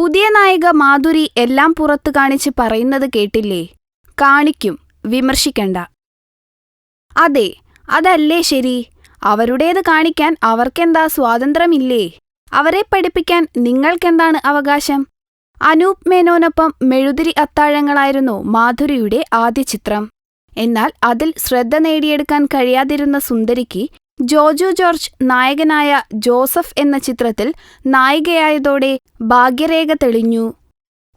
പുതിയ നായിക മാധുരി എല്ലാം പുറത്തു കാണിച്ച് പറയുന്നത് കേട്ടില്ലേ? കാണിക്കും. വിമർശിക്കണ്ട. അതെ അതല്ലേ ശരി. അവരുടേത് കാണിക്കാൻ അവർക്കെന്താ സ്വാതന്ത്ര്യമില്ലേ? അവരെ പഠിപ്പിക്കാൻ നിങ്ങൾക്കെന്താണ് അവകാശം? അനൂപ് മേനോനൊപ്പം മെഴുതിരി അത്താഴങ്ങളായിരുന്നു മാധുരിയുടെ ആദ്യ ചിത്രം. എന്നാൽ അതിൽ ശ്രദ്ധ നേടിയെടുക്കാൻ കഴിയാതിരുന്ന സുന്ദരിക്ക് ജോജു ജോർജ് നായകനായ ജോസഫ് എന്ന ചിത്രത്തിൽ നായികയായതോടെ ഭാഗ്യരേഖ തെളിഞ്ഞു.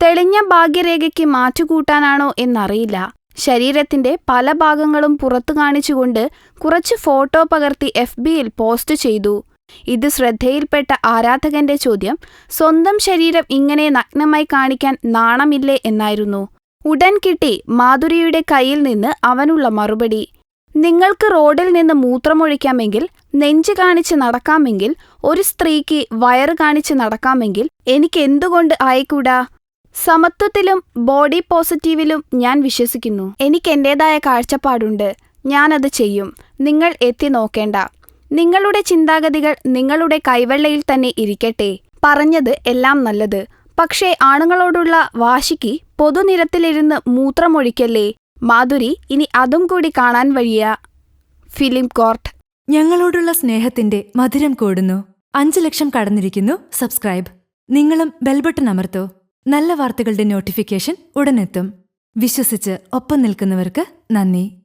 തെളിഞ്ഞ ഭാഗ്യരേഖയ്ക്ക് മാറ്റുകൂട്ടാനാണോ എന്നറിയില്ല. ശരീരത്തിന്റെ പല ഭാഗങ്ങളും പുറത്തു കാണിച്ചുകൊണ്ട് കുറച്ച് ഫോട്ടോ പകർത്തി എഫ് ബിയിൽ പോസ്റ്റ് ചെയ്തു. ഇത് ശ്രദ്ധയിൽപ്പെട്ട ആരാധകന്റെ ചോദ്യം സ്വന്തം ശരീരം ഇങ്ങനെ നഗ്നമായി കാണിക്കാൻ നാണമില്ലേ എന്നായിരുന്നു. ഉടൻ കിട്ടി മാധുരിയുടെ കയ്യിൽ നിന്ന് അവനുള്ള മറുപടി. നിങ്ങൾക്ക് റോഡിൽ നിന്ന് മൂത്രമൊഴിക്കാമെങ്കിൽ നെഞ്ച് കാണിച്ച് നടക്കാമെങ്കിൽ ഒരു സ്ത്രീക്ക് വയറ് കാണിച്ച് നടക്കാമെങ്കിൽ എനിക്ക് എനിക്കെന്തുകൊണ്ട് ആയിക്കൂടാ? സമത്വത്തിലും ബോഡി പോസിറ്റീവിലും ഞാൻ വിശ്വസിക്കുന്നു. എനിക്ക് എന്റേതായ കാഴ്ചപ്പാടുണ്ട്. ഞാനത് ചെയ്യും. നിങ്ങൾ എത്തി നോക്കേണ്ട. നിങ്ങളുടെ ചിന്താഗതികൾ നിങ്ങളുടെ കൈവെള്ളയിൽ തന്നെ ഇരിക്കട്ടെ. പറഞ്ഞത് എല്ലാം നല്ലത്. പക്ഷേ ആണുങ്ങളോടുള്ള വാശിക്ക് പൊതുനിരത്തിലിരുന്ന് മൂത്രമൊഴിക്കല്ലേ? മാധുരി ഇനി അതും കൂടി കാണാൻ വഴിയ ഫിലിം കോർട്ട്. ഞങ്ങളോടുള്ള സ്നേഹത്തിന്റെ മധുരം കൂടുന്നു. അഞ്ചു ലക്ഷം കടന്നിരിക്കുന്നു. സബ്സ്ക്രൈബ്. നിങ്ങളും ബെൽബട്ടൺ അമർത്തോ. നല്ല വാർത്തകളുടെ നോട്ടിഫിക്കേഷൻ ഉടനെത്തും. വിശ്വസിച്ച് ഒപ്പം നിൽക്കുന്നവർക്ക് നന്ദി.